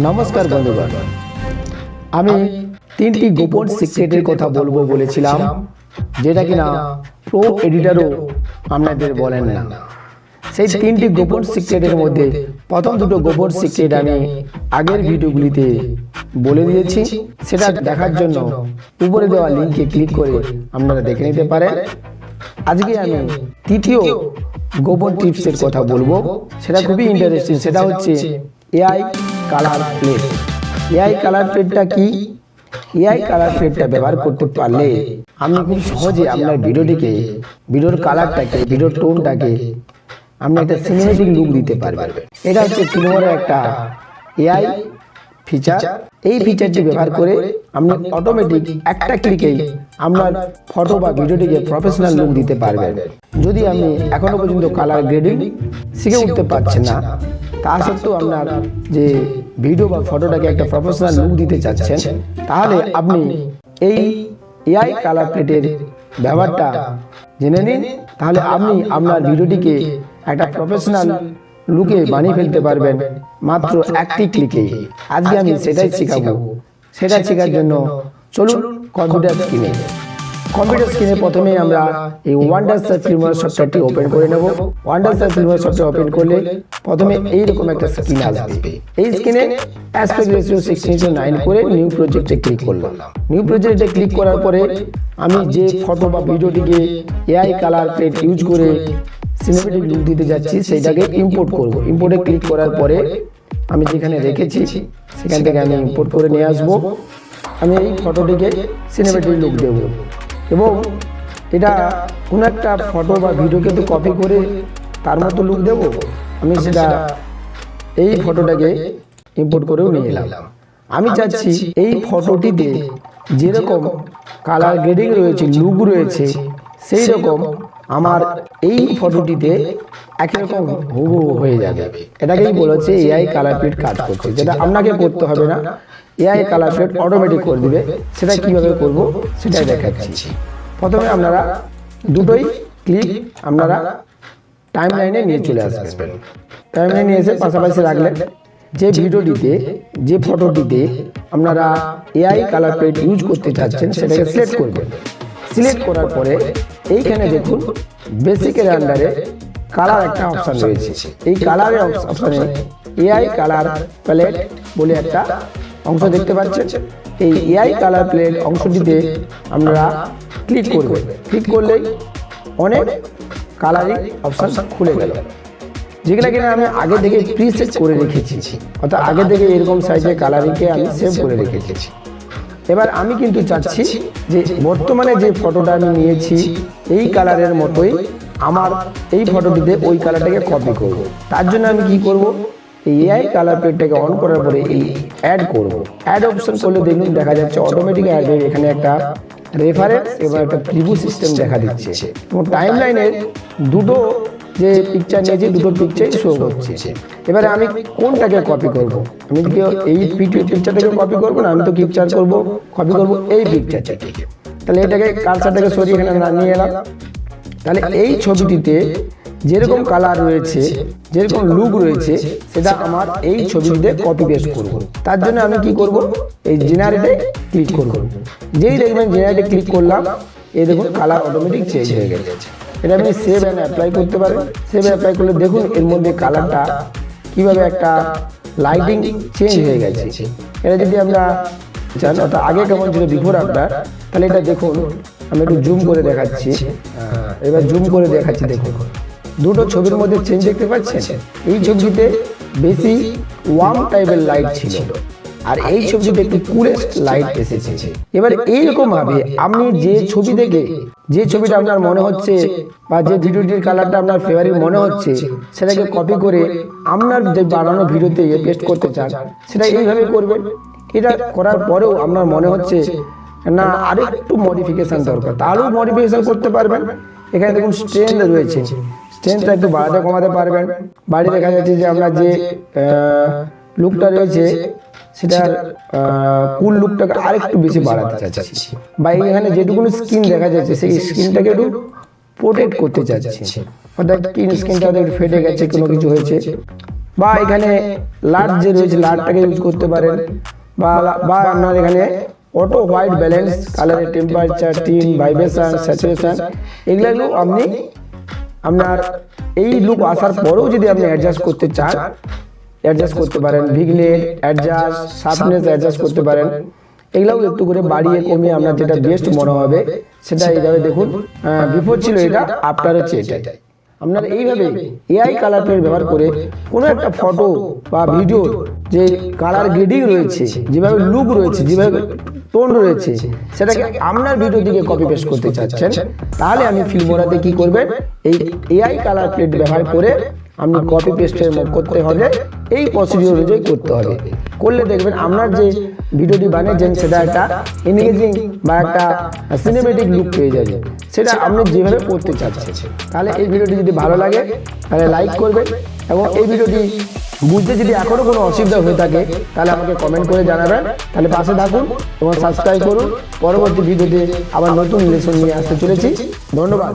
নমস্কার বন্ধুগণ। আমি তিনটি গোপন সিক্রেটের কথা বলব বলেছিলাম যেটা কিনা প্রো এডিটারও আপনাদের বলেন না। সেই তিনটি গোপন সিক্রেটের মধ্যে প্রথম দুটো গোপন সিক্রেট আমি আগের ভিডিওগুলিতে বলে দিয়েছি সেটা দেখার জন্য উপরে দেওয়া লিঙ্কে ক্লিক করে আপনারা দেখে নিতে পারেন। আজকে আমি তৃতীয় গোপন টিপসের কথা বলব সেটা খুবই ইন্টারেস্টিং সেটা হচ্ছে AI colour plate AI colour প্লেটটা কি? এআই কালার প্লেটটা ব্যবহার করতে পারলে আমি খুব সহজে আপনার ভিডিওটিকে ভিডিওর কালারটাকে ভিডিওর টোনটাকে আপনি একটা সিনেমেটিক লুক দিতে পারবেন। এটা হচ্ছে ফিল্মোর একটা এআই ফিচার এই ফিচারটি ব্যবহার করে আপনি অটোমেটিক একটা ক্লিকেই আপনার ফটো বা ভিডিওটিকে প্রফেশনাল লুক দিতে পারবেন। যদি আপনি এখনও পর্যন্ত কালার গ্রেডিং শিখে উঠতে পারছেন না তা সত্ত্বেও আপনার যে ভিডিও বা ফটোটাকে একটা প্রফেশনাল লুক দিতে চাচ্ছেন তাহলে আপনি এই এআই কালার প্লেটের ব্যবহারটা জেনে নিন তাহলে আপনি আপনার ভিডিওটিকে একটা প্রফেশনাল লুকে বানিয়ে ফেলতে পারবেন। মাত্র একটি ক্লিকে আজকে আমি সেটাই শেখাবো। সেটা শেখার জন্য চলুন কম্পিউটার স্ক্রিনে কম্পিউটার স্ক্রিনে প্রথমে আমরা এই ওয়ান্ডার সার্চ ফিল্মার সফটওয়্যারটি ওপেন করে নেব। Wondershare Filmora software open করলে প্রথমে এইরকম একটা স্ক্রিন আসবে। এই স্ক্রিনে aspect ratio sixteen to nine করে নিউ প্রজেক্টে ক্লিক করলাম। নিউ প্রজেক্টে ক্লিক করার পরে আমি যে ফটো বা ভিডিওটিকে এআই কালার প্লেট ইউজ করে সিনেমেটিক লুক দিতে যাচ্ছি সেইটাকে ইম্পোর্ট করব। ইম্পোর্টে ক্লিক করার পরে আমি যেখানে রেখেছি সেখান থেকে আমি ইম্পোর্ট করে নিয়ে আসব। আমি এই ফটোটিকে সিনেমেটিক লুক দেব। এবং এটা কোনো একটা ফটো বা ভিডিওকে তো কপি করে তার মতো লুক দেব। আমি সেটা এই ফটোটাকে ইম্পোর্ট করেও নিয়ে এলাম। আমি চাচ্ছি এই ফটোটিতে যেরকম কালার গ্রেডিং রয়েছে লুক রয়েছে সেই রকম আমার এই ফটোটিতে একই রকম হুবহু হয়ে যাবে। এটাকেই বলেছে এআই কালার প্লেট কাজ করছে। যেটা আপনাকে করতে হবে না। এআই কালার প্লেট অটোমেটিক করে দিবে। সেটা কীভাবে করব সেটাই দেখাচ্ছি। প্রথমে আপনারা দুটোই ক্লিক আপনারা টাইম লাইনে নিয়ে চলে আসবেন। টাইম লাইনে নিয়ে এসে পাশাপাশি রাখলেন যে ভিডিওটিতে যে ফটোটিতে আপনারা এআই কালার প্লেট ইউজ করতে চাচ্ছেন সেটাকে সিলেক্ট করবেন। সিলেক্ট করার পরে এইখানে দেখুন বেসিকের আন্ডারে কালার একটা অপশান রয়েছে। এই কালারের অপশানে এআই কালার প্যালেট বলে একটা অংশ দেখতে পাচ্ছেন? এই এআই কালার প্লেট অংশটিতে আমরা ক্লিক করবেন ক্লিক করলেই অনেক কালারিং অপশান খুলে গেল। যেগুলো কিনা আমি আগে থেকে প্রিসেট করে রেখেছি। অর্থাৎ আগে থেকে এরকম সাইজের কালারিংকে আমি সেভ করে রেখেছি। এবার আমি কিন্তু চাচ্ছি যে বর্তমানে যে ফটোটা আমি নিয়েছি এই কালারের মতোই আমার এই ফটোটিতে ওই কালারটাকে কপি করব। তার জন্য আমি কি করব? এই এআই কালার প্লেটটাকে অন করার পরে এই অ্যাড করব। অ্যাড অপশন করলে দেখুন দেখা যাচ্ছে অটোমেটিক অ্যাড এখানে একটা রেফারেন্স এবং একটা প্রিভিউ সিস্টেম দেখা দিচ্ছে। এবং টাইম লাইনের দুটো যে পিকচার নিয়েছি দুটো পিকচারই শো করছে। এবারে আমি কোনটাকে কপি করব? আমি কি এই পিকচারটাকে কপি করব, না, আমি তো পিকচার করব কপি করব এই পিকচারটাকে তাহলে এটাকে কালচারটাকে সরিয়ে এখানে নিয়ে এলাম। তাহলে এই ছবিটিতে যেরকম কালার রয়েছে, যেরকম লুক রয়েছে, সেটা আমার এই ছবিটিতে কপি পেস্ট করব। তার জন্য আমি কি করব? এই জেনারেটে ক্লিক করব। যেই দেখবেন জেনারেটে ক্লিক করলাম, এই দেখুন কালার অটোমেটিক চেঞ্জ হয়ে গেছে। এটা আপনি সেভ অ্যান্ড অ্যাপ্লাই করতে পারেন। সেভ অ্যাপ্লাই করলে দেখুন এর মধ্যে কালারটা কীভাবে একটা লাইটিং চেঞ্জ হয়ে গেছে। এটা যদি আমরা জান অর্থাৎ আগে কেমন ছিল বিফোর আপনার তাহলে এটা দেখুন আমি একটু জুম করে দেখাচ্ছি। এবার জুম করে দেখাচ্ছি দেখুন। দুটো ছবির মধ্যে চেঞ্জ দেখতে পাচ্ছেন? এই ছবিতে বেশি ওয়ার্ম টাইপের লাইট ছিল। আর এই ছবিটিতে একটু কুলেস্ট লাইট এসেছে। এবার এইরকম ভাবে আপনি যে ছবি দেখে যে ছবিটা আপনার মনে হচ্ছে বা যে ভিডিওটির কালারটা আপনার ফেভারিট মনে হচ্ছে সেটাকে কপি করে আপনার যে বানানো ভিডিওতে পেস্ট করতে চান সেটা এইভাবে করবেন। এটা করার পরেও আপনার মনে হচ্ছে না আরেকটু মডিফিকেশান দরকার। তাহলেও মডিফিকেশান করতে পারবেন। এখানে দেখুন স্ট্রেন্থ রয়েছে। স্ট্রেন্থটা একটু বাড়াতে কমাতে পারবেন। বাড়ি দেখা যাচ্ছে যে আমরা যে লুকটা রয়েছে সেটার কুল লুকটাকে আরেকটু বেশি বাড়াতে চাচ্ছি বা এখানে যেটুকু স্কিন দেখা যাচ্ছে সেই স্কিনটাকে একটু প্রোটেক্ট করতে চাচ্ছি অর্থাৎ স্কিন স্কিনটা একটু ফেটে গেছে কোনো কিছু হয়েছে। বা এখানে লাট যে রয়েছে লাটটাকে ইউজ করতে পারেন। বা বা আপনার এখানে অটো হোয়াইট ব্যালেন্স কালারের টেম্পারেচার টিন ভাইব্রেশন স্যাচুরেশন এগুলো আপনি আপনার এই লুক আসার পরেও যদি আপনি অ্যাডজাস্ট করতে চান অ্যাডজাস্ট করতে পারেন ভিগনেট অ্যাডজাস্ট শার্পনেস অ্যাডজাস্ট করতে পারেন। এগুলাও একটু করে বাড়িয়ে কমিয়ে আপনার যেটা বেস্ট মনে হবে, সেটা এইভাবে দেখুন। বিফোর ছিল এটা আফটার হচ্ছে এটা আপনার এইভাবে এআই কালার প্লেট ব্যবহার করে কোনো একটা ফটো বা ভিডিও যে কালার গ্রেডিং রয়েছে, যেভাবে লুক রয়েছে, যেভাবে টোন রয়েছে, সেটাকে আপনার ভিডিও দিকে কপি পেস্ট করতে চাচ্ছেন, তাহলে আমি ফিল্মোরাতে কি করবেন? এই এআই কালার প্লেট ব্যবহার করে আপনি কপি পেস্টের করতে হবে এই প্রসিডিওর অনুযায়ী করতে হবে। করলে দেখবেন আপনার যে ভিডিওটি বানিয়েছেন সেটা একটা এনগেজিং বা একটা সিনেমেটিক লুক পেয়ে যাবে। সেটা আপনি যেভাবে করতে চাচ্ছেন। তাহলে এই ভিডিওটি যদি ভালো লাগে তাহলে লাইক করবেন এবং এই ভিডিওটি বুঝতে যদি এখনও কোনো অসুবিধা হয়ে থাকে তাহলে আমাকে কমেন্ট করে জানাবেন। তাহলে পাশে থাকুন এবং সাবস্ক্রাইব করুন। পরবর্তী ভিডিওতে আবার নতুন লেসন নিয়ে আসতে চলেছি। ধন্যবাদ।